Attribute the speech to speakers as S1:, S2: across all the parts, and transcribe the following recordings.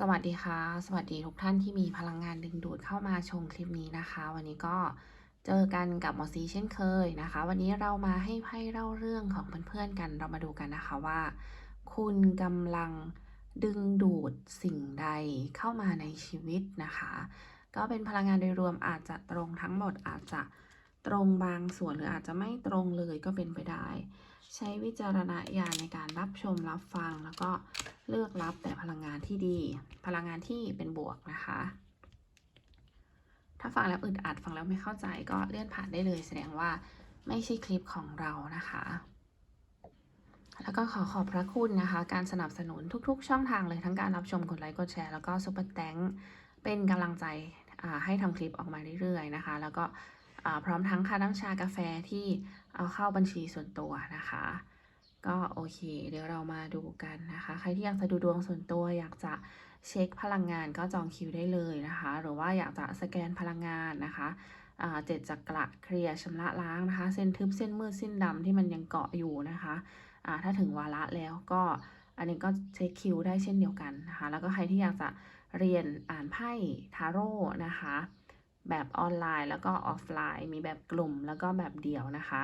S1: สวัสดีค่ะ สวัสดีทุกท่านที่มีพลังงานดึงดูดเข้ามาชมคลิปนี้นะคะ วันนี้ก็เจอกันกับหมอซีเช่นเคยนะคะ วันนี้เรามาให้ไพ่เล่าเรื่องของเพื่อนๆกันเรามาดูกันนะคะว่า คุณกำลังดึงดูดสิ่งใดเข้ามาในชีวิตนะคะ ก็เป็นพลังงานโดยรวมอาจจะตรงทั้งหมดอาจจะตรงบางส่วนหรืออาจจะไม่ตรงเลยก็เป็นไปได้ ใช้วิจารณญาณในการรับชมรับฟัง แล้วก็เลือกรับแต่พลังงานที่ดี พลังงานที่เป็นบวกนะคะ ถ้าฟังแล้วอึดอัดฟังแล้วไม่เข้าใจก็เลื่อนผ่านได้เลย แสดงว่าไม่ใช่คลิปของเรานะคะ แล้วก็ขอขอบพระคุณนะคะ การสนับสนุนทุก ๆ ช่องทางเลยทั้งการรับชมกดไลค์กดแชร์แล้วก็ซุปเปอร์แตงเป็นกำลังใจให้ทำคลิปออกมาเรื่อยๆนะคะ แล้วก็พร้อมทั้งค่าน้ำชากาแฟที่ เอาเข้าบัญชีส่วนตัวนะคะ ก็โอเค เดี๋ยวเรามาดูกันนะคะ ใครที่อยากจะดูดวงส่วนตัว อยากจะเช็คพลังงานก็จองคิวได้เลยนะคะ หรือว่าอยากจะสแกนพลังงานนะคะเจ็ดจักระเคลียร์ชำระล้างนะคะ เส้นทึบเส้นมืดเส้นดำที่มันยังเกาะอยู่นะคะถ้าถึงวาระแล้วก็อันนี้ก็เช็คคิวได้เช่นเดียวกันนะคะ แล้วก็ใครที่อยากจะเรียนอ่านไพ่ทาโร่นะคะ แบบออนไลน์ แล้วก็ออฟไลน์ มีแบบกลุ่มแล้วก็แบบเดี่ยวนะคะ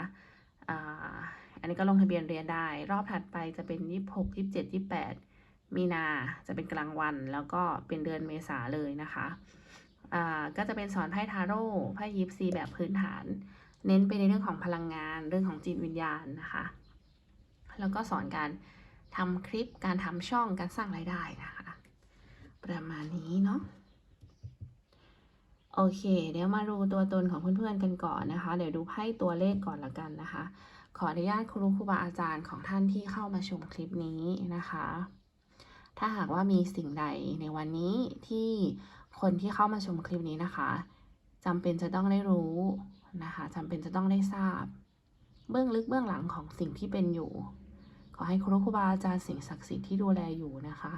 S1: อันนี้ก็ลงทะเบียนเรียนได้ รอบถัดไปจะเป็น 26 27 28 มีนาจะเป็นกลางวัน แล้วก็เป็นเดือนเมษาเลยนะคะก็จะเป็นสอนไพ่ทาโร่ไพ่ยิปซีแบบพื้นฐาน เน้นไปในเรื่องของพลังงาน เรื่องของจิตวิญญาณนะคะ แล้วก็สอนการทำคลิปการทำช่องการสร้างรายได้นะคะ ประมาณนี้เนาะ โอเค เดี๋ยวมาดูตัวตนของเพื่อนๆกันก่อนนะคะ เดี๋ยวดูไพ่ตัวเลขก่อนละกันนะคะ ขออนุญาตครูครูบาอาจารย์ของท่านที่เข้ามาชมคลิปนี้นะคะ ถ้าหากว่ามีสิ่งใดในวันนี้ที่คนที่เข้ามาชมคลิปนี้นะคะจำเป็นจะต้องได้รู้นะคะจำเป็นจะต้องได้ทราบ เบื้องลึกเบื้องหลังของสิ่งที่เป็นอยู่ ขอให้ครูครูบาอาจารย์สิ่งศักดิ์สิทธิ์ที่ดูแลอยู่นะคะ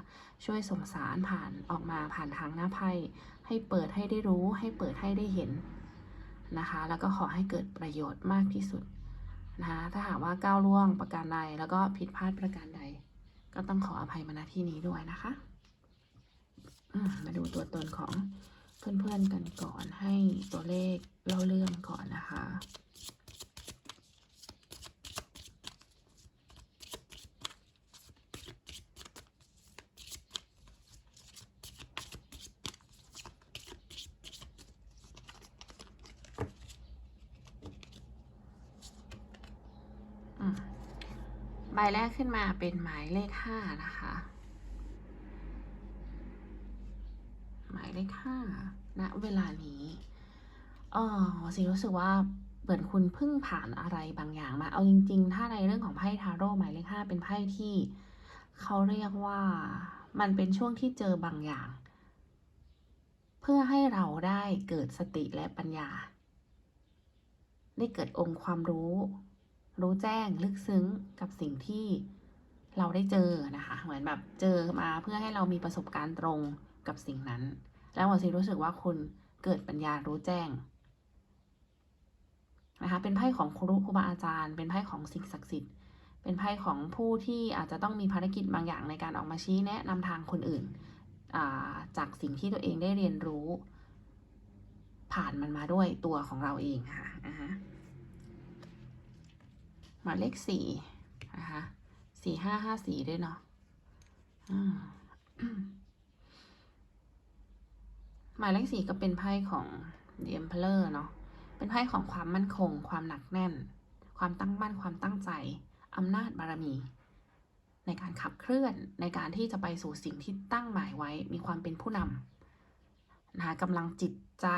S1: ช่วยส่งสารผ่านออกมาผ่านทางหน้าไพ่ ให้เปิดให้ได้รู้ ให้เปิดให้ได้เห็นนะคะ แล้วก็ขอให้เกิดประโยชน์มากที่สุดนะคะถ้าหากว่าก้าวล่วงประการใดแล้วก็ผิดพลาดประการใด ก็ต้องขออภัยมาณที่นี้ด้วยนะคะมาดูตัวตนของเพื่อนๆกันก่อนให้ตัวเลขเล่าเรื่องก่อนนะคะ อืม ใบแรกขึ้นมาเป็นหมายเลขห้านะคะ หมายเลขห้าณเวลานี้เออสิรู้สึกว่าเหมือนคุณเพิ่งผ่านอะไรบางอย่างมา เอาจริง ๆ ถ้าในเรื่องของไพ่ทาโร่หมายเลขห้าเป็นไพ่ที่เขาเรียกว่ามันเป็นช่วงที่เจอบางอย่าง เพื่อให้เราได้เกิดสติและปัญญา ได้เกิดองค์ความรู้ รู้แจ้งลึกซึ้งกับสิ่งที่เราได้เจอนะคะ เหมือนแบบเจอมาเพื่อให้เรามีประสบการณ์ตรงกับสิ่งนั้น แล้วหมอซีรู้สึกว่าคุณเกิดปัญญารู้แจ้งนะคะเป็นไพ่ของครูครูบาอาจารย์ เป็นไพ่ของสิ่งศักดิ์สิทธิ์ เป็นไพ่ของผู้ที่อาจจะต้องมีภารกิจบางอย่างในการออกมาชี้แนะนำทางคนอื่น จากสิ่งที่ตัวเองได้เรียนรู้ ผ่านมันมาด้วยตัวของเราเองค่ะอ่าฮะ หมายเลขสี่นะคะสี่ห้าห้าสี่ด้วยเนาะหมายเลขสี่ก็เป็นไพ่ของ The Emperor เนาะเป็นไพ่ของความมั่นคง ความหนักแน่น ความตั้งมั่นความตั้งใจอำนาจบารมี ในการขับเคลื่อนในการที่จะไปสู่สิ่งที่ตั้งหมายไว้มีความเป็นผู้นำนะคะกำลังจิตใจ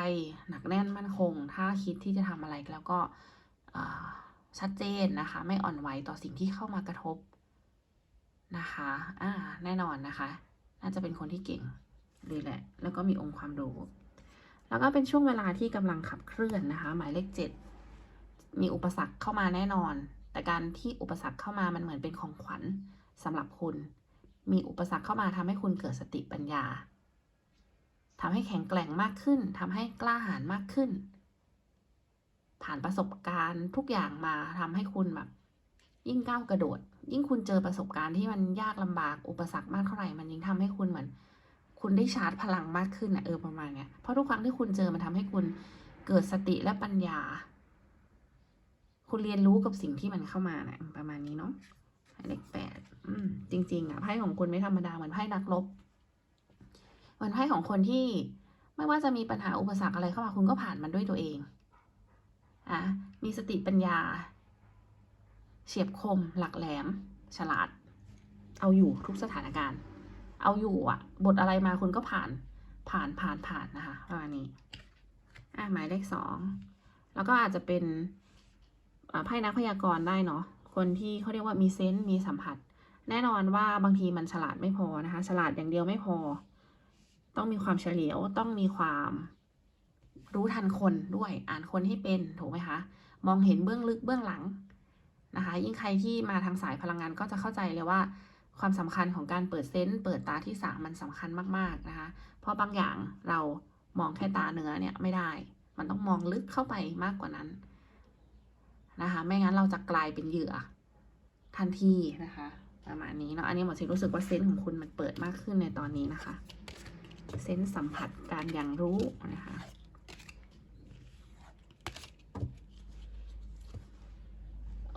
S1: หนักแน่นมั่นคง ถ้าคิดที่จะทำอะไรแล้วก็ ชัดเจนนะคะ ไม่อ่อนไหวต่อสิ่งที่เข้ามากระทบนะคะ อ่า แน่นอนนะคะ น่าจะเป็นคนที่เก่งเลยแหละ แล้วก็มีองค์ความรู้ แล้วก็เป็นช่วงเวลาที่กำลังขับเคลื่อนนะคะ หมายเลขเจ็ดมีอุปสรรคเข้ามาแน่นอน แต่การที่อุปสรรคเข้ามามันเหมือนเป็นของขวัญสำหรับคุณ มีอุปสรรคเข้ามาทำให้คุณเกิดสติปัญญาทำให้แข็งแกร่งมากขึ้นทำให้กล้าหาญมากขึ้น ผ่านประสบการณ์ทุกอย่างมาทำให้คุณแบบ ยิ่งก้าวกระโดด ยิ่งคุณเจอประสบการณ์ที่มันยากลำบากอุปสรรคมากเท่าไหร่มันยิ่งทำให้คุณเหมือน คุณได้ชาร์จพลังมากขึ้นนะเออประมาณเนี้ยเพราะทุกครั้งที่คุณเจอมันทำให้คุณเกิดสติและปัญญา คุณเรียนรู้กับสิ่งที่มันเข้ามานะประมาณนี้เนาะเลขแปดจริง ๆอะไพ่ของคุณไม่ธรรมดาเหมือนไพ่นักรบเหมือนไพ่ของคนที่ไม่ว่าจะมีปัญหาอุปสรรคอะไรเข้ามาคุณก็ผ่านมันด้วยตัวเอง อะมีสติปัญญา เฉียบคม หลักแหลม ฉลาด เอาอยู่ทุกสถานการณ์ เอาอยู่อะบทอะไรมาคุณก็ผ่าน ผ่านผ่านผ่านนะคะประมาณนี้อะหมายเลขสองแล้วก็อาจจะเป็นไพ่นักพยากรณ์ได้เนาะคนที่เขาเรียกว่ามีเซนส์มีสัมผัส แน่นอนว่าบางทีมันฉลาดไม่พอนะคะ ฉลาดอย่างเดียวไม่พอ ต้องมีความเฉลียวต้องมีความ รู้ทันคนด้วย อ่านคนให้เป็นถูกไหมคะ มองเห็นเบื้องลึกเบื้องหลังนะคะ ยิ่งใครที่มาทางสายพลังงานก็จะเข้าใจเลยว่า ความสำคัญของการเปิดเซนส์เปิดตาที่สามมันสำคัญมากๆนะคะ เพราะบางอย่างเรามองแค่ตาเนื้อเนี่ยไม่ได้ มันต้องมองลึกเข้าไปมากกว่านั้นนะคะ ไม่งั้นเราจะกลายเป็นเหยื่อทันทีนะคะประมาณนี้เนาะ อันนี้หมอสิรู้สึกว่าเซนส์ของคุณมันเปิดมากขึ้นในตอนนี้นะคะ เซนส์สัมผัสการอย่างรู้นะคะ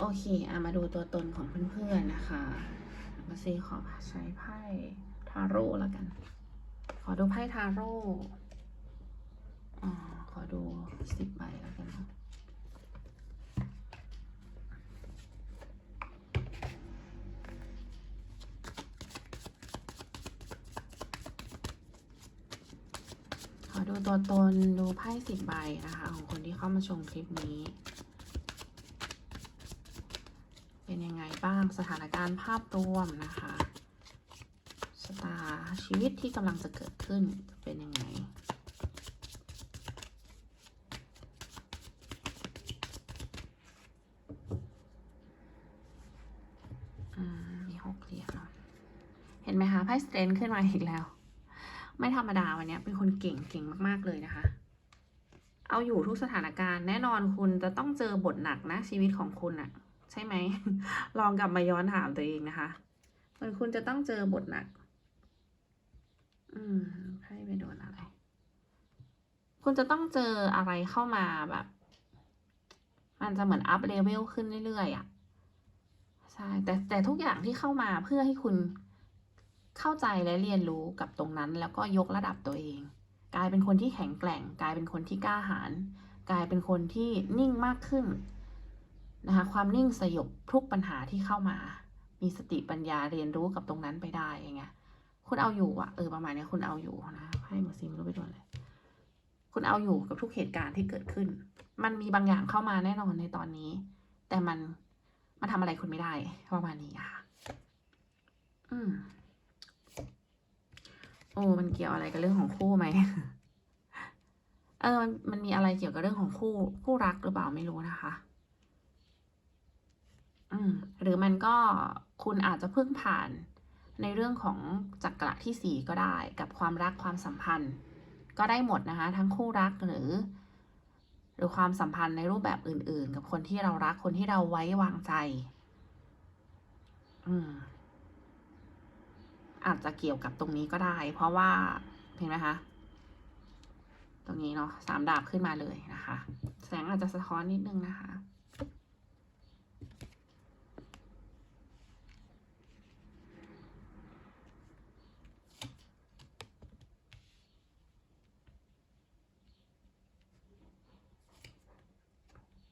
S1: โอเคอะมาดูตัวตนของเพื่อนๆนะคะ มาซีขอใช้ไพ่ทาโร่แล้วกัน ขอดูไพ่ทาโร่อขอดูสิบใบแล้วกันเนาะขอดูตัวตนดูไพ่สิบใบนะคะ ของคนที่เข้ามาชมคลิปนี้ เป็นยังไงบ้างสถานการณ์ภาพรวมนะคะชะตาชีวิตที่กำลังจะเกิดขึ้นจะเป็นยังไงอืมมีหกเหรียญเนาะเห็นไหมคะไพ่สเตรนขึ้นมาอีกแล้ว ไม่ธรรมดาวันนี้เป็นคนเก่งเก่งมาก ๆ เลยนะคะเอาอยู่ทุกสถานการณ์แน่นอนคุณจะต้องเจอบทหนักนะชีวิตของคุณอะ ใช่ไหม ลองกลับมาย้อนถามตัวเองนะคะเหมือนคุณจะต้องเจอบทหนัก อืมไพ่ไปโดนอะไร คุณจะต้องเจออะไรเข้ามาแบบ มันจะเหมือนอัพเลเวลขึ้นเรื่อยๆอะใช่แต่แต่ทุกอย่างที่เข้ามาเพื่อให้คุณเข้าใจและเรียนรู้กับตรงนั้น แล้วก็ยกระดับตัวเอง กลายเป็นคนที่แข็งแกร่ง กลายเป็นคนที่กล้าหาญกลายเป็นคนที่นิ่งมากขึ้น นะคะความนิ่งสยบทุกปัญหาที่เข้ามา มีสติปัญญาเรียนรู้กับตรงนั้นไปได้อย่างเงี้ยคุณเอาอยู่อะเออประมาณนี้คุณเอาอยู่นะให้หมอซีไม่รู้ไปโดนเลย คุณเอาอยู่กับทุกเหตุการณ์ที่เกิดขึ้น มันมีบางอย่างเข้ามาแน่นอนในตอนนี้ แต่มันมันทำอะไรคุณไม่ได้ประมาณนี้ค่ะ อืมโอ้มันเกี่ยวอะไรกับเรื่องของคู่ไหมเออมันมันมีอะไรเกี่ยวกับเรื่องของคู่คู่รักหรือเปล่าไม่รู้นะคะ หรือมันก็คุณอาจจะเพิ่งผ่านในเรื่องของจักระที่สี่ก็ได้ กับความรักความสัมพันธ์ ก็ได้หมดนะคะ ทั้งคู่รักหรือ หรือความสัมพันธ์ในรูปแบบอื่น ๆ กับคนที่เรารักคนที่เราไว้วางใจอืมอาจจะเกี่ยวกับตรงนี้ก็ได้ เพราะว่าเห็นไหมคะตรงนี้เนาะสามดาบขึ้นมาเลยนะคะ แสงอาจจะสะท้อนนิดนึงนะคะ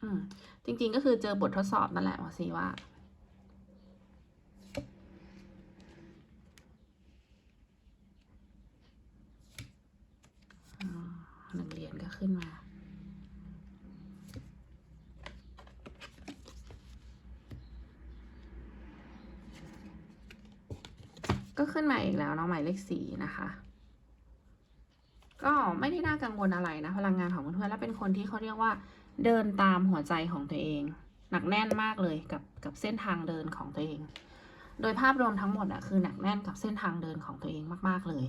S1: อืมจริง ๆ ก็คือเจอบททดสอบนั่นแหละหมอซีว่าอ่า หนึ่งเหรียญก็ขึ้นมาก็ขึ้นมาอีกแล้วเนาะหมายเลขสี่นะคะ ก็ไม่ได้น่ากังวลอะไรนะ พลังงานของเพื่อนๆแล้วเป็นคนที่เขาเรียกว่า เดินตามหัวใจของตัวเอง หนักแน่นมากเลยกับกับเส้นทางเดินของตัวเอง โดยภาพรวมทั้งหมดอะคือหนักแน่นกับเส้นทางเดินของตัวเองมาก ๆเลย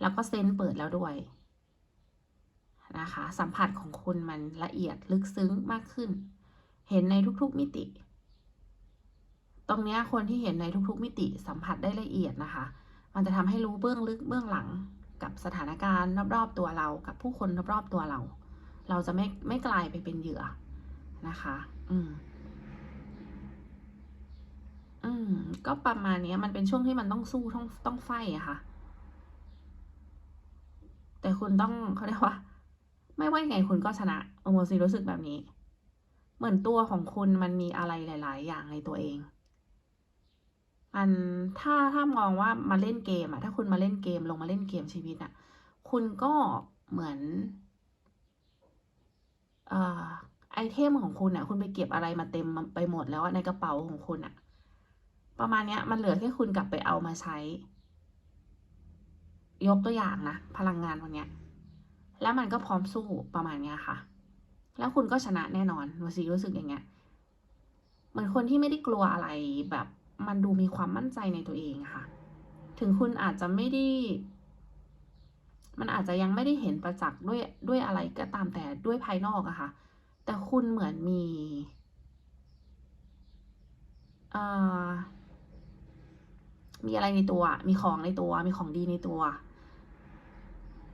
S1: แล้วก็เซนเปิดแล้วด้วยนะคะสัมผัสของคุณมันละเอียดลึกซึ้งมากขึ้น เห็นในทุกๆมิติ ตรงเนี้ยคนที่เห็นในทุกๆ มิติสัมผัสได้ละเอียดนะคะ มันจะทำให้รู้เบื้องลึกเบื้องหลังกับสถานการณ์รอบๆตัวเรา กับผู้คนรอบๆตัวเรา เราจะไม่ไม่กลายไปเป็นเหยื่อนะคะ อืม อืม ก็ประมาณนี้มันเป็นช่วงที่มันต้องสู้ต้องต้องไฟอะค่ะ แต่คุณต้องเขาเรียกว่า ไม่ว่าไงคุณก็ชนะโอโมซีรู้สึกแบบนี้ เหมือนตัวของคุณมันมีอะไรหลาย ๆ อย่างในตัวเองมันถ้าถ้ามองว่ามาเล่นเกมอะถ้าคุณมาเล่นเกมลงมาเล่นเกมชีวิตอะคุณก็เหมือน ไอเทมของคุณอะคุณไปเก็บอะไรมาเต็มไปหมดแล้วในกระเป๋าของคุณอะประมาณเนี้ยมันเหลือแค่คุณกลับไปเอามาใช้ ยกตัวอย่างนะพลังงานวันเนี้ย แล้วมันก็พร้อมสู้ประมาณเนี้ยค่ะ แล้วคุณก็ชนะแน่นอนวซีรู้สึกอย่างเงี้ยเหมือนคนที่ไม่ได้กลัวอะไรแบบมันดูมีความมั่นใจในตัวเองค่ะ ถึงคุณอาจจะไม่ได้ มันอาจจะยังไม่ได้เห็นประจักษ์ด้วยด้วยอะไรก็ตามแต่ด้วยภายนอกอะค่ะ แต่คุณเหมือนมีมีอะไรในตัว มีของในตัว มีของดีในตัว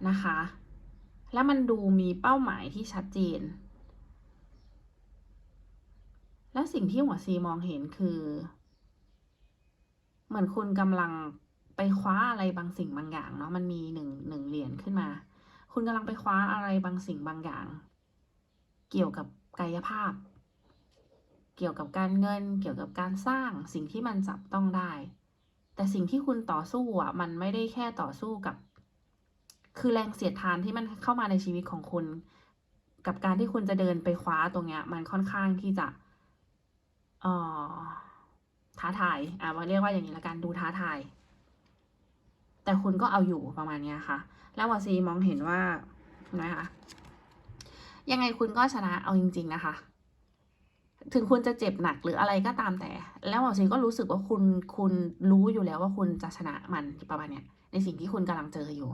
S1: นะคะ แล้วมันดูมีเป้าหมายที่ชัดเจน และสิ่งที่หัวซีมองเห็นคือ เหมือนคุณกำลัง ไปคว้าอะไรบางสิ่งบางอย่างเนาะมันมีหนึ่งหนึ่งเหรียญขึ้นมา คุณกำลังไปคว้าอะไรบางสิ่งบางอย่าง เกี่ยวกับกายภาพ เกี่ยวกับการเงิน เกี่ยวกับการสร้างสิ่งที่มันจับต้องได้ แต่สิ่งที่คุณต่อสู้อะมันไม่ได้แค่ต่อสู้กับ คือแรงเสียดทานที่มันเข้ามาในชีวิตของคุณ กับการที่คุณจะเดินไปคว้าตรงเนี้ย มันค่อนข้างที่จะเอ่อท้าทาย อะมาเรียกว่าอย่างนี้ละกัน ดูท้าทาย แต่คุณก็เอาอยู่ประมาณนี้ค่ะ แล้ววาซีมองเห็นว่านะคะยังไงคุณก็ชนะเอาจริง ๆนะคะ ถึงคุณจะเจ็บหนักหรืออะไรก็ตามแต่ แล้ววาซีก็รู้สึกว่าคุณคุณรู้อยู่แล้วว่าคุณจะชนะมันประมาณเนี้ย ในสิ่งที่คุณกำลังเจออยู่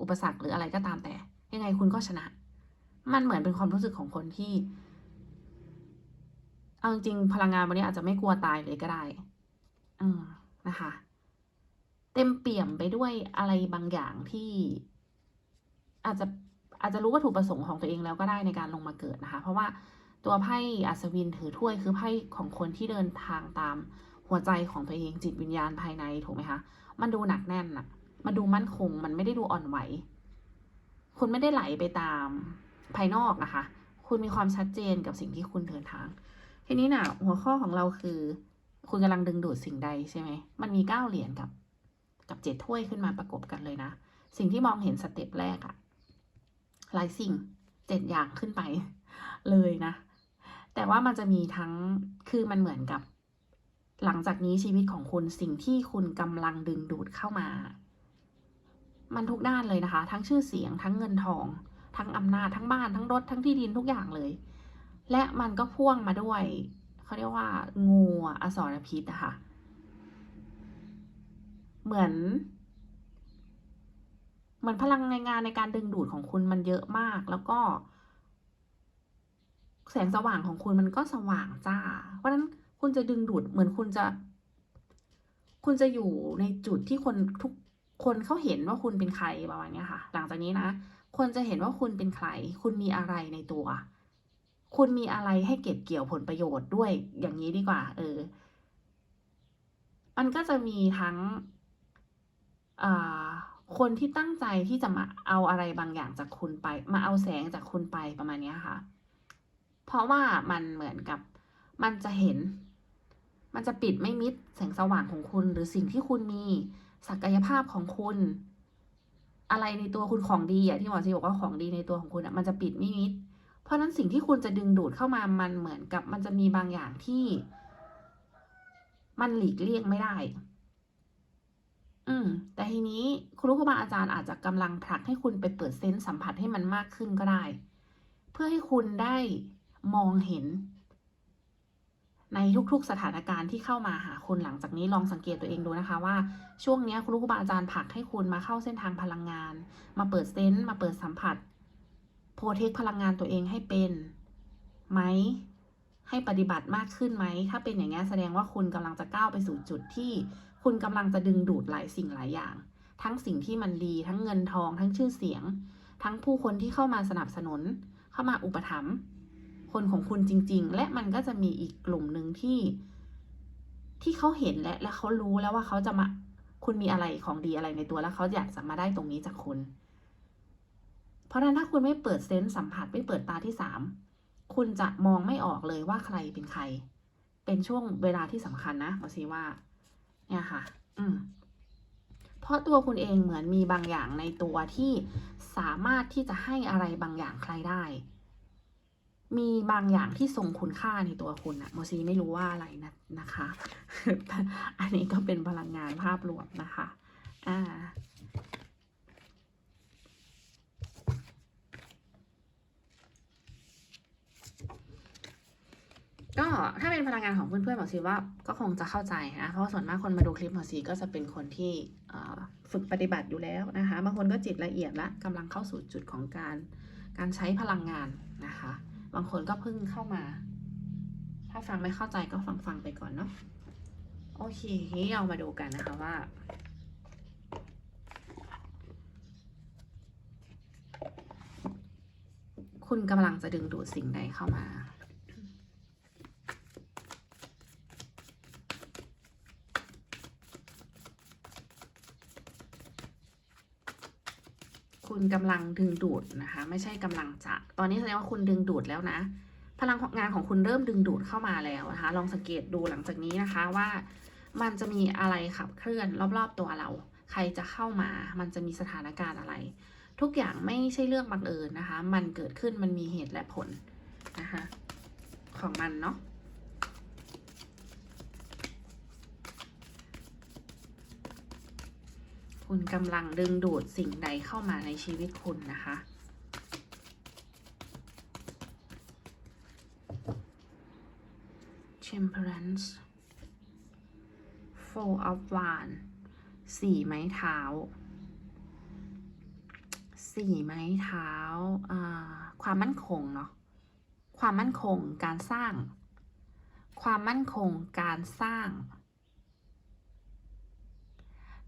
S1: อุปสรรคหรืออะไรก็ตามแต่ ยังไงคุณก็ชนะ มันเหมือนเป็นความรู้สึกของคนที่เอาจริงๆพลังงานวันนี้อาจจะไม่กลัวตายเลยก็ได้ อืมนะคะ เต็มเปี่ยมไปด้วยอะไรบางอย่างที่ อาจจะอาจจะรู้วัตถุประสงค์ของตัวเองแล้วก็ได้ในการลงมาเกิดนะคะ เพราะว่าตัวไพ่อัศวินถือถ้วยคือไพ่ของคนที่เดินทางตามหัวใจของตัวเองจิตวิญญาณภายในถูกไหมคะ มันดูหนักแน่นอะมันดูมั่นคง มันไม่ได้ดูอ่อนไหว คุณไม่ได้ไหลไปตามภายนอกนะคะ คุณมีความชัดเจนกับสิ่งที่คุณเดินทาง ทีนี้น่ะ หัวข้อของเราคือ คุณกำลังดึงดูดสิ่งใดใช่ไหม มันมีเก้าเหรียญกับ กับเจ็ดถ้วยขึ้นมาประกบกันเลยนะ สิ่งที่มองเห็นสเต็ปแรกอะหลายสิ่งเจ็ดอย่างขึ้นไปเลยนะ แต่ว่ามันจะมีทั้งคือมันเหมือนกับ หลังจากนี้ชีวิตของคุณสิ่งที่คุณกำลังดึงดูดเข้ามา มันทุกด้านเลยนะคะ ทั้งชื่อเสียงทั้งเงินทอง ทั้งอำนาจทั้งบ้านทั้งรถทั้งที่ดินทุกอย่างเลย และมันก็พ่วงมาด้วยเขาเรียกว่างูอสรพิษอะคะ เหมือน เหมือนพลังงานในการดึงดูดของคุณมันเยอะมาก แล้วก็ แสงสว่างของคุณมันก็สว่างจ้า เพราะนั้นคุณจะดึงดูดเหมือนคุณจะ คุณจะอยู่ในจุดที่คนทุกคนเขาเห็นว่าคุณเป็นใครประมาณนี้ค่ะ หลังจากนี้นะคนจะเห็นว่าคุณเป็นใคร คุณมีอะไรในตัว คุณมีอะไรให้เก็บเกี่ยวผลประโยชน์ด้วยอย่างนี้ดีกว่า เออ มันก็จะมีทั้ง คนที่ตั้งใจที่จะมาเอาอะไรบางอย่างจากคุณไป มาเอาแสงจากคุณไปประมาณนี้ค่ะ เพราะว่ามันเหมือนกับมันจะเห็น มันจะปิดไม่มิดแสงสว่างของคุณ หรือสิ่งที่คุณมีศักยภาพของคุณ อะไรในตัวคุณของดีอะที่หมอซีบอกว่าของดีในตัวของคุณอะมันจะปิดไม่มิด เพราะนั้นสิ่งที่คุณจะดึงดูดเข้ามามันเหมือนกับ มันจะมีบางอย่างที่ มันหลีกเลี่ยงไม่ได้ อืม แต่ทีนี้ครูครูบาอาจารย์อาจจะกำลังผลักให้คุณไปเปิดเซนส์สัมผัสให้มันมากขึ้นก็ได้ เพื่อให้คุณได้มองเห็น ในทุกๆสถานการณ์ที่เข้ามาหาคุณหลังจากนี้ลองสังเกตตัวเองดูนะคะว่า ช่วงนี้ครูครูบาอาจารย์ผลักให้คุณมาเข้าเส้นทางพลังงาน มาเปิดเซนส์มาเปิดสัมผัสโปรเทคพลังงานตัวเองให้เป็นไหมให้ปฏิบัติมากขึ้นไหม ถ้าเป็นอย่างนี้แสดงว่าคุณกำลังจะก้าวไปสู่จุดที่ คุณกำลังจะดึงดูดหลายสิ่งหลายอย่าง ทั้งสิ่งที่มันดีทั้งเงินทอง ทั้งชื่อเสียง ทั้งผู้คนที่เข้ามาสนับสนุน เข้ามาอุปถัมภ์คนของคุณจริง ๆ และมันก็จะมีอีกกลุ่มหนึ่งที่ ที่เขาเห็นและและเขารู้แล้วว่าเขาจะมาคุณมีอะไรของดีอะไรในตัวแล้วเขาอยากจะมาได้ตรงนี้จากคุณ เพราะนั้นถ้าคุณไม่เปิดเซนส์สัมผัสไม่เปิดตาที่สามคุณจะมองไม่ออกเลยว่าใครเป็นใคร เป็นช่วงเวลาที่สำคัญนะหมอซีว่า เนี่ยค่ะ อืมเพราะตัวคุณเองเหมือนมีบางอย่างในตัวที่สามารถที่จะให้อะไรบางอย่างใครได้ มีบางอย่างที่ทรงคุณค่าในตัวคุณอะโมซีไม่รู้ว่าอะไรนะนะคะ อันนี้ก็เป็นพลังงานภาพรวมนะคะ อ่า ก็ ถ้าเป็นพลังงานของเพื่อนๆหมอซีว่าก็คงจะเข้าใจนะ เพราะส่วนมากคนมาดูคลิปหมอซีก็จะเป็นคนที่ฝึกปฏิบัติอยู่แล้วนะคะ บางคนก็จิตละเอียดและกำลังเข้าสู่จุดของการการใช้พลังงานนะคะ บางคนก็เพิ่งเข้ามา ถ้าฟังไม่เข้าใจก็ฟังฟังๆไปก่อนเนาะ โอเคนี้เรามาดูกันนะคะว่าคุณกำลังจะดึงดูดสิ่งใดเข้ามา คุณกำลังดึงดูดนะคะ ไม่ใช่กำลังจะ ตอนนี้แสดงว่าคุณดึงดูดแล้วนะ พลังงานของคุณเริ่มดึงดูดเข้ามาแล้วนะคะ ลองสังเกตดูหลังจากนี้นะคะว่า มันจะมีอะไรขับเคลื่อนรอบๆตัวเรา ใครจะเข้ามา มันจะมีสถานการณ์อะไร ทุกอย่างไม่ใช่เรื่องบังเอิญนะคะ มันเกิดขึ้นมันมีเหตุและผลนะคะของมันเนาะ คุณกำลังดึงดูดสิ่งใดเข้ามาในชีวิตคุณนะคะ Temperance Four of Wands สี่ไม้เท้าสี่ไม้เท้าอ่าความมั่นคงเนาะความมั่นคงการสร้าง ความมั่นคงการสร้าง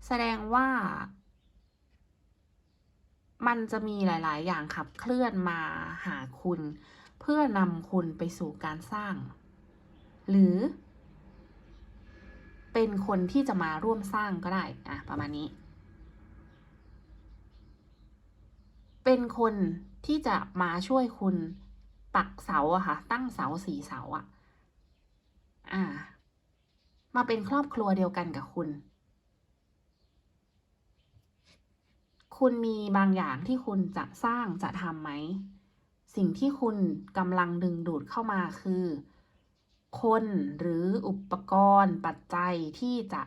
S1: แสดงว่า มันจะมีหลาย ๆ อย่างขับเคลื่อนมาหาคุณ เพื่อนำคุณไปสู่การสร้าง หรือ เป็นคนที่จะมาร่วมสร้างก็ได้อะประมาณนี้ เป็นคนที่จะมาช่วยคุณปักเสาอะค่ะ ตั้งเสาสี่เสาอะอ่า มาเป็นครอบครัวเดียวกันกับคุณ คุณมีบางอย่างที่คุณจะสร้างจะทำไหม สิ่งที่คุณกำลังดึงดูดเข้ามาคือ คนหรืออุปกรณ์ปัจจัยที่จะ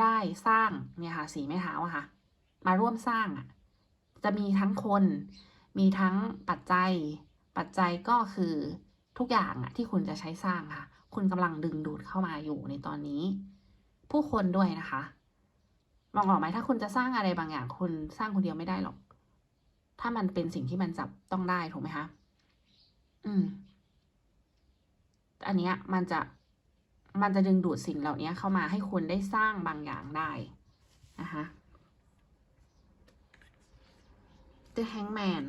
S1: ได้สร้างเนี่ยค่ะสีไม้เท้าอะค่ะ มาร่วมสร้างอะจะมีทั้งคน มีทั้งปัจจัย ปัจจัยก็คือทุกอย่างอะที่คุณจะใช้สร้างค่ะ คุณกำลังดึงดูดเข้ามาอยู่ในตอนนี้ ผู้คนด้วยนะคะ มองออกไหมถ้าคุณจะสร้างอะไรบางอย่าง คุณสร้างคนเดียวไม่ได้หรอก ถ้ามันเป็นสิ่งที่มันจับต้องได้ถูกไหมคะ อืม อันเนี้ย มันจะมันจะดึงดูดสิ่งเหล่านี้เข้ามาให้คุณได้สร้างบางอย่างได้นะคะ The Hangman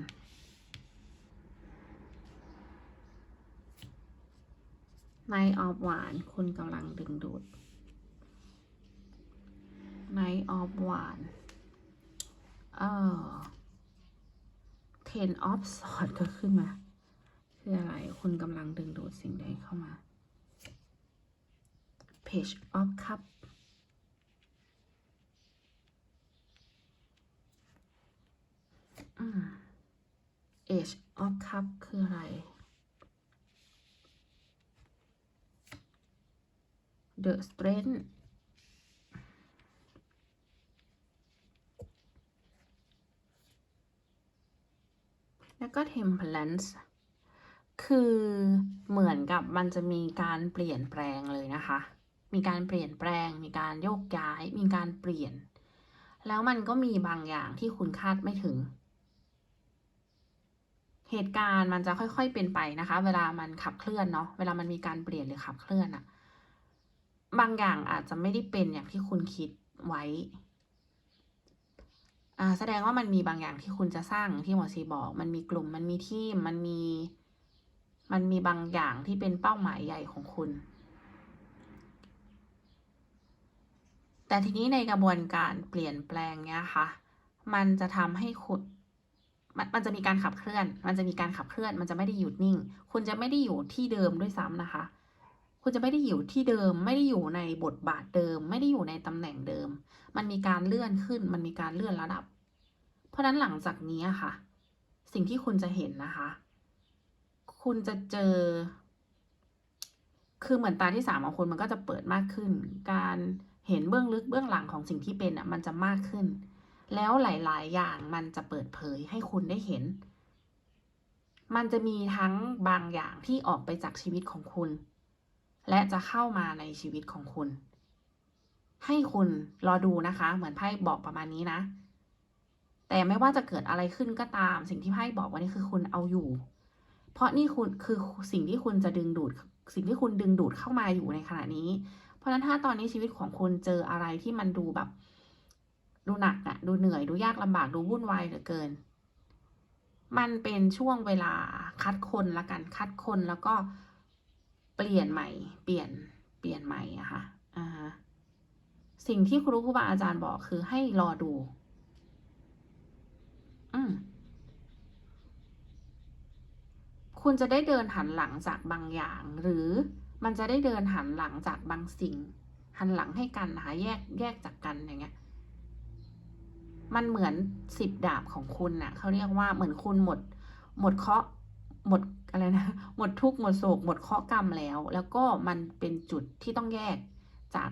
S1: Night of w a n คุณกำลังดึงดูด ไนท์ออฟหวานเอ่อเทนออฟสอดก็ขึ้นมา คืออะไร คุณกำลังดึงดูดสิ่งใดเข้ามาเพจออฟครับเอชออฟครับคืออะไร The Strength แล้วก็ Temperance คือเหมือนกับมันจะมีการเปลี่ยนแปลงเลยนะคะ มีการเปลี่ยนแปลง มีการโยกย้าย มีการเปลี่ยน แล้วมันก็มีบางอย่างที่คุณคาดไม่ถึง เหตุการณ์มันจะค่อยๆเป็นไปนะคะ เวลามันขับเคลื่อนเนาะ เวลามันมีการเปลี่ยนหรือขับเคลื่อนอะบางอย่างอาจจะไม่ได้เป็นอย่างที่คุณคิดไว้ แสดงว่ามันมีบางอย่างที่คุณจะสร้างที่หมอซีบอก มันมีกลุ่มมันมีทีมมันมี มันมีบางอย่างที่เป็นเป้าหมายใหญ่ของคุณ แต่ทีนี้ในกระบวนการเปลี่ยนแปลงเนี้ยค่ะ มันจะทำให้คุณมันมันจะมีการขับเคลื่อน มันจะมีการขับเคลื่อน มันจะไม่ได้หยุดนิ่ง คุณจะไม่ได้อยู่ที่เดิมด้วยซ้ำนะคะ คุณจะไม่ได้อยู่ที่เดิม ไม่ได้อยู่ในบทบาทเดิม ไม่ได้อยู่ในตำแหน่งเดิม มันมีการเลื่อนขึ้น มันมีการเลื่อนระดับ เพราะนั้นหลังจากนี้อะค่ะ สิ่งที่คุณจะเห็นนะคะ คุณจะเจอ คือเหมือนตาที่สามของคุณมันก็จะเปิดมากขึ้น การเห็นเบื้องลึกเบื้องหลังของสิ่งที่เป็นอะมันจะมากขึ้น แล้วหลาย ๆ อย่างมันจะเปิดเผยให้คุณได้เห็น มันจะมีทั้งบางอย่างที่ออกไปจากชีวิตของคุณ และจะเข้ามาในชีวิตของคุณ ให้คุณรอดูนะคะ เหมือนไพ่บอกประมาณนี้นะ แต่ไม่ว่าจะเกิดอะไรขึ้นก็ตาม สิ่งที่ไพ่บอกวันนี้คือคุณเอาอยู่ เพราะนี่คุณคือสิ่งที่คุณจะดึงดูด สิ่งที่คุณดึงดูดเข้ามาอยู่ในขณะนี้ เพราะฉะนั้นถ้าตอนนี้ชีวิตของคุณเจออะไรที่มันดูแบบ ดูหนักอะดูเหนื่อยดูยากลำบากดูวุ่นวายเหลือเกิน มันเป็นช่วงเวลาคัดคนละกันคัดคนแล้วก็เปลี่ยนใหม่ เปลี่ยนเปลี่ยนใหม่อะค่ะอ่าสิ่งที่ครูครูบาอาจารย์บอกคือให้รอดู อืมคุณจะได้เดินหันหลังจากบางอย่าง หรือมันจะได้เดินหันหลังจากบางสิ่ง หันหลังให้กันนะคะแยกแยกจากกันอย่างเงี้ย มันเหมือนสิบดาบของคุณน่ะเขาเรียกว่าเหมือนคุณหมด หมดเคราะห์หมดอะไรนะหมดทุกข์หมดโศกหมดเคราะห์กรรมแล้ว แล้วก็มันเป็นจุดที่ต้องแยกจาก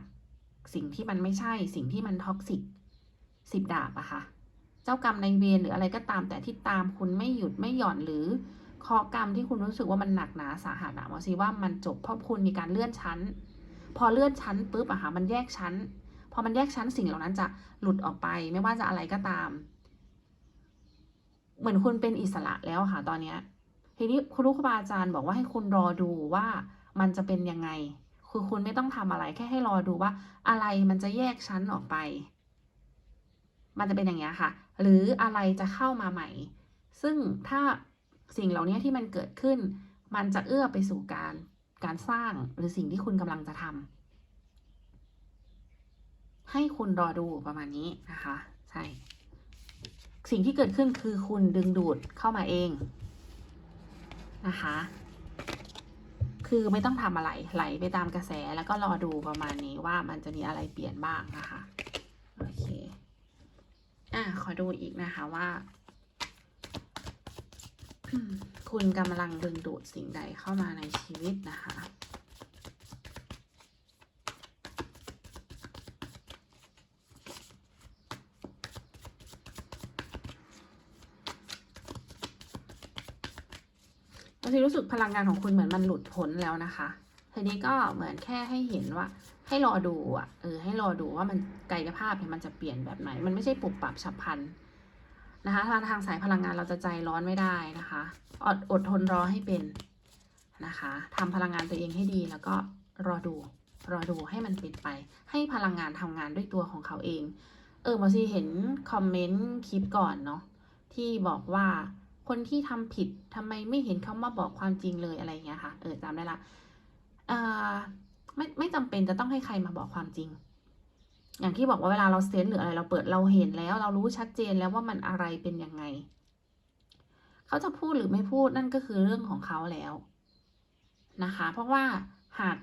S1: สิ่งที่มันไม่ใช่ สิ่งที่มันท็อกซิกสิบดาบอะค่ะ จ้ากรรมในเวรหรืออะไรก็ตามแต่ที่ตามคุณไม่หยุดไม่หย่อนหรือเคราะห์กรรมที่คุณรู้สึกว่ามันหนักหนาสาหัสอะมอซีว่ามันจบเพราะคุณมีการเลื่อนชั้น พอเลื่อนชั้นปุ๊บอะค่ะมันแยกชั้น พอมันแยกชั้นสิ่งเหล่านั้นจะหลุดออกไปไม่ว่าจะอะไรก็ตาม เหมือนคุณเป็นอิสระแล้วค่ะตอนเนี้ยทีนี้ครูครูบาอาจารย์บอกว่าให้คุณรอดูว่ามันจะเป็นยังไง คือคุณไม่ต้องทำอะไรแค่ให้รอดูว่า อะไรมันจะแยกชั้นออกไป มันจะเป็นอย่างเงี้ยค่ะ หรืออะไรจะเข้ามาใหม่ ซึ่งถ้าสิ่งเหล่านี้ที่มันเกิดขึ้น มันจะเอื้อไปสู่การการสร้างหรือสิ่งที่คุณกำลังจะทำให้คุณรอดูประมาณนี้นะคะ ใช่ สิ่งที่เกิดขึ้นคือคุณดึงดูดเข้ามาเองนะคะ คือไม่ต้องทำอะไรไหลไปตามกระแสแล้วก็รอดูประมาณนี้ว่ามันจะมีอะไรเปลี่ยนบ้างนะคะ อะขอดูอีกนะคะว่า คุณกำลังดึงดูดสิ่งใดเข้ามาในชีวิตนะคะบางทีรู้สึกพลังงานของคุณเหมือนมันหลุดพ้นแล้วนะคะ ทีนี้ก็เหมือนแค่ให้เห็นว่า ให้รอดูอะเออให้รอดูว่ามันกายภาพเนี่ยมันจะเปลี่ยนแบบไหน มันไม่ใช่ปรับปรับฉับพลันนะคะทางทางสายพลังงานเราจะใจร้อนไม่ได้นะคะอดอดทนรอให้เป็นนะคะทำพลังงานตัวเองให้ดีแล้วก็รอดูรอดูให้มันเป็นไป ให้พลังงานทำงานด้วยตัวของเขาเอง เออหมอซีเห็นคอมเมนต์คลิปก่อนเนาะที่บอกว่าคนที่ทำผิดทำไมไม่เห็นเขามาบอกความจริงเลยอะไรเงี้ยค่ะ เออจำได้ละเอ่อ ไม่ไม่จำเป็นจะต้องให้ใครมาบอกความจริง อย่างที่บอกว่าเวลาเราเซนหรืออะไรเราเปิดเราเห็นแล้ว เรารู้ชัดเจนแล้วว่ามันอะไรเป็นยังไง เขาจะพูดหรือไม่พูดนั่นก็คือเรื่องของเขาแล้วนะคะ เพราะว่าหาก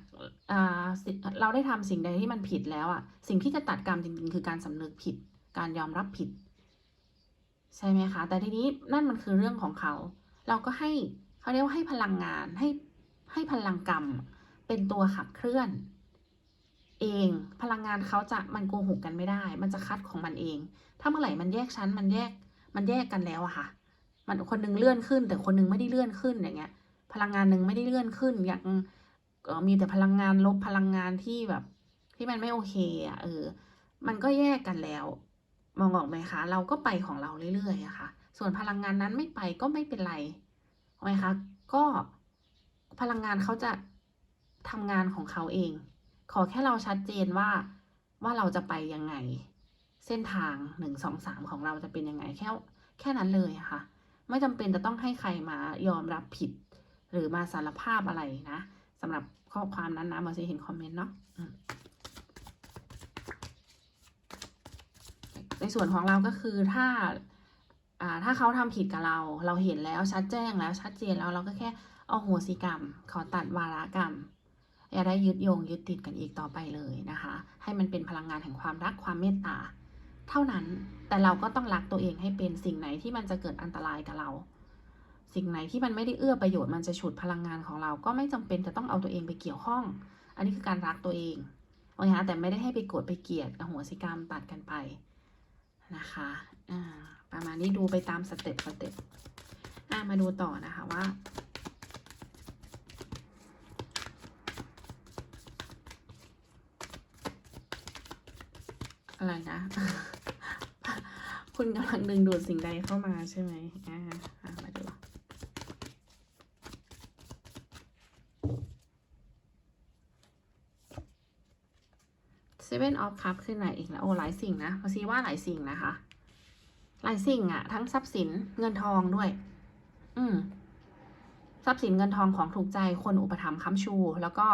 S1: เราได้ทำสิ่งใดที่มันผิดแล้วอะสิ่งที่จะตัดกรรมจริงๆ คือการสำนึกผิด การยอมรับผิด ใช่ไหมคะ แต่ทีนี้นั่นมันคือเรื่องของเขา เราก็ให้เขาเรียกว่าให้พลังงานให้ให้พลังกรรม เป็นตัวขับเคลื่อน เอง พลังงานเขาจะมันโกหกกันไม่ได้ มันจะคัดของมันเอง ถ้าเมื่อไหร่มันแยกชั้น มันแยก มันแยกกันแล้วอะค่ะ มันคนนึงเลื่อนขึ้น แต่คนนึงไม่ได้เลื่อนขึ้นอย่างเงี้ย พลังงานหนึ่งไม่ได้เลื่อนขึ้น อย่างมีแต่พลังงานลบพลังงานที่แบบ ที่มันไม่โอเคอะเออ มันก็แยกกันแล้ว มองออกไหมคะ เราก็ไปของเราเรื่อยๆอะค่ะ ส่วนพลังงานนั้นไม่ไปก็ไม่เป็นไรไหมคะ ก็พลังงานเขาจะ ทำงานของเขาเอง ขอแค่เราชัดเจนว่าว่าเราจะไปยังไง เส้นทางหนึ่งสองสามของเราจะเป็นยังไงแค่แค่นั้นเลยค่ะ ไม่จำเป็นจะต้องให้ใครมายอมรับผิด หรือมาสารภาพอะไรนะสำหรับข้อความนั้นนะมาซีเห็นคอมเมนต์เนาะในส่วนของเราก็คือถ้าอ่าถ้าเขาทำผิดกับเรา เราเห็นแล้วชัดแจ้งแล้วชัดเจนแล้วเราก็แค่เอาโหสิกรรม ขอตัดวาระกรรม อย่าได้ยึดโยงยึดติดกันอีกต่อไปเลยนะคะ ให้มันเป็นพลังงานแห่งความรักความเมตตา เท่านั้นแต่เราก็ต้องรักตัวเองให้เป็นสิ่งไหนที่มันจะเกิดอันตรายกับเรา สิ่งไหนที่มันไม่ได้เอื้อประโยชน์มันจะฉุดพลังงานของเราก็ไม่จำเป็นจะต้องเอาตัวเองไปเกี่ยวข้อง อันนี้คือการรักตัวเองโอเคะแต่ไม่ได้ให้ไปโกรธไปเกลียดอโหสิกรรมตัดกันไปนะคะประมาณนี้ดูไปตามสเต็ปสเต็ปมาดูต่อนะคะว่า อะไรนะ คุณกำลังดึงดูดสิ่งใดเข้ามาใช่ไหมอ่ามาดู Seven of Cups คือไหนอีกแล้วโอ้หลายสิ่งนะมาซีว่าหลายสิ่งนะคะ หลายสิ่งอะทั้งทรัพย์สินเงินทองด้วย อืมทรัพย์สินเงินทองของถูกใจคนอุปถัมภ์ค้ำชู แล้วก็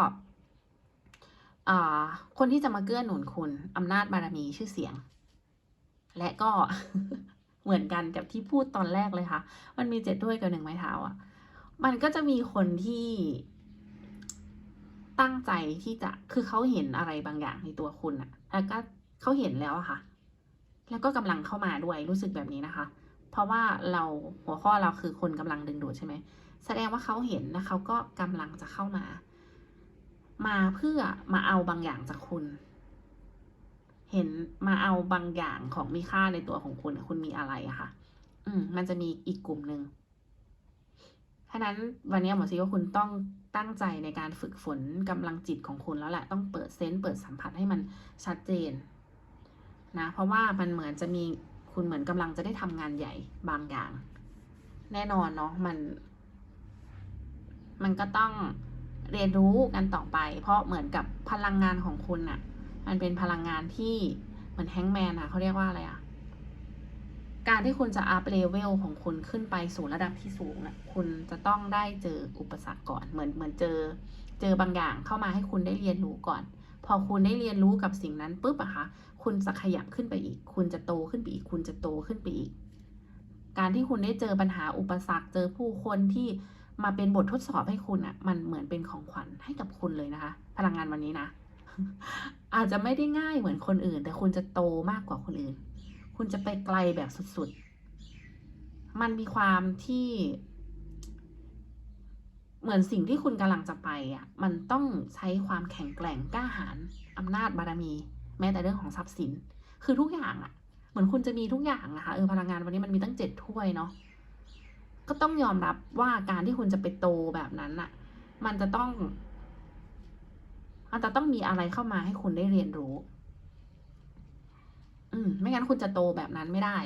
S1: คนที่จะมาเกื้อหนุนคุณอำนาจบารมีชื่อเสียง และก็เหมือนกันกับที่พูดตอนแรกเลยค่ะ มันมีเจ็ดถ้วยกับหนึ่งไม้เท้าอะ มันก็จะมีคนที่ตั้งใจที่จะ คือเขาเห็นอะไรบางอย่างในตัวคุณอะแล้วก็เขาเห็นแล้วอะค่ะ แล้วก็กำลังเข้ามาด้วย รู้สึกแบบนี้นะคะ เพราะว่าเราหัวข้อเราคือคนกำลังดึงดูดใช่ไหม แสดงว่าเขาเห็นแล้วเขาก็กำลังจะเข้ามา มาเพื่อมาเอาบางอย่างจากคุณ เห็นมาเอาบางอย่างของมีค่าในตัวของคุณคุณมีอะไรอะค่ะ อืม มันจะมีอีกกลุ่มหนึ่งฉะนั้นวันนี้หมอซีว่าคุณต้องตั้งใจในการฝึกฝนกำลังจิตของคุณแล้วแหละต้องเปิดเซนส์เปิดสัมผัสให้มันชัดเจน นะ เพราะว่ามันเหมือนจะมีคุณเหมือนกำลังจะได้ทำงานใหญ่บางอย่าง แน่นอนเนาะมัน มันก็ต้อง เรียนรู้กันต่อไป เพราะเหมือนกับพลังงานของคุณอะมันเป็นพลังงานที่เหมือนแฮงแมนอะเขาเรียกว่าอะไรอะการที่คุณจะอัพเลเวลของคุณขึ้นไปสู่ระดับที่สูงนะคุณจะต้องได้เจออุปสรรคก่อน เหมือนเหมือนเจอ เจอบางอย่างเข้ามาให้คุณได้เรียนรู้ก่อน พอคุณได้เรียนรู้กับสิ่งนั้นปุ๊บอะคะคุณจะขยับขึ้นไปอีก คุณจะโตขึ้นไปอีก คุณจะโตขึ้นไปอีก การที่คุณได้เจอปัญหาอุปสรรค เจอผู้คนที่ มาเป็นบททดสอบให้คุณอะมันเหมือนเป็นของขวัญให้กับคุณเลยนะคะ พลังงานวันนี้นะ อาจจะไม่ได้ง่ายเหมือนคนอื่น แต่คุณจะโตมากกว่าคนอื่น คุณจะไปไกลแบบสุดๆ มันมีความที่ เหมือนสิ่งที่คุณกำลังจะไปอะ มันต้องใช้ความแข็งแกร่งกล้าหาญอำนาจบารมี แม้แต่เรื่องของทรัพย์สิน คือทุกอย่างอะ เหมือนคุณจะมีทุกอย่างนะคะเออพลังงานวันนี้มันมีตั้งเจ็ดถ้วยเนาะ ก็ต้องยอมรับว่าการที่คุณจะไปโตแบบนั้นอะมันจะต้อง มันจะต้องมีอะไรเข้ามาให้คุณได้เรียนรู้ อืม ไม่งั้นคุณจะโตแบบนั้นไม่ได้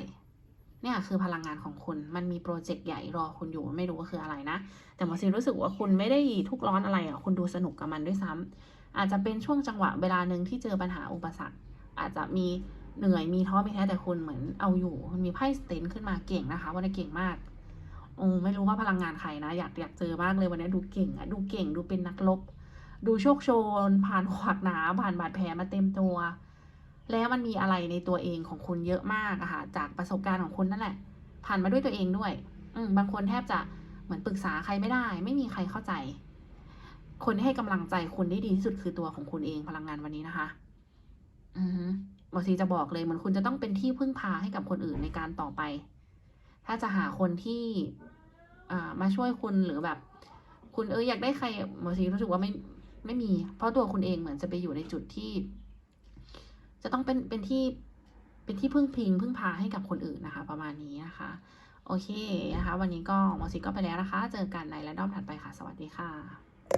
S1: เนี่ย คือพลังงานของคุณ มันมีโปรเจกต์ใหญ่รอคุณอยู่ ไม่รู้ว่าคืออะไรนะ แต่หมอซีรู้สึกว่าคุณไม่ได้ทุกข์ร้อนอะไรอะ คุณดูสนุกกับมันด้วยซ้ำอาจจะเป็นช่วงจังหวะเวลาหนึ่งที่เจอปัญหาอุปสรรค อาจจะมีเหนื่อย มีท้อ มีแท้ แต่คุณเหมือนเอาอยู่ มันมีไพ่สเตนขึ้นมาเก่งนะคะวันนี้เก่งมาก โอ้ไม่รู้ว่าพลังงานใครนะ อยากอยากเจอมากเลยวันนี้ดูเก่งอะดูเก่งดูเป็นนักรบดูโชคโชน ผ่านขวากหนาผ่านบาดแผลมาเต็มตัว แล้วมันมีอะไรในตัวเองของคุณเยอะมากอะค่ะจากประสบการณ์ของคุณนั่นแหละ ผ่านมาด้วยตัวเองด้วย อืบางคนแทบจะเหมือนปรึกษาใครไม่ได้ ไม่มีใครเข้าใจ คนที่ให้กำลังใจคุณได้ดีที่สุดคือตัวของคุณเองพลังงานวันนี้นะคะ อือฮึบอซีจะบอกเลยเหมือนคุณจะต้องเป็นที่พึ่งพาให้กับคนอื่นในการต่อไป ถ้าจะหาคนที่ มาช่วยคุณหรือแบบ คุณเอออยากได้ใครบอซีรู้สึกว่าไม่ไม่มี เพราะตัวคุณเองเหมือนจะไปอยู่ในจุดที่ จะต้องเป็นเป็นที่เป็นที่พึ่งพิงพึ่งพาให้กับคนอื่นนะคะ ประมาณนี้นะคะ โอเคนะคะ วันนี้ก็หมอซีก็ไปแล้วนะคะ เจอกันในแระดอบถัดไปค่ะ สวัสดีค่ะ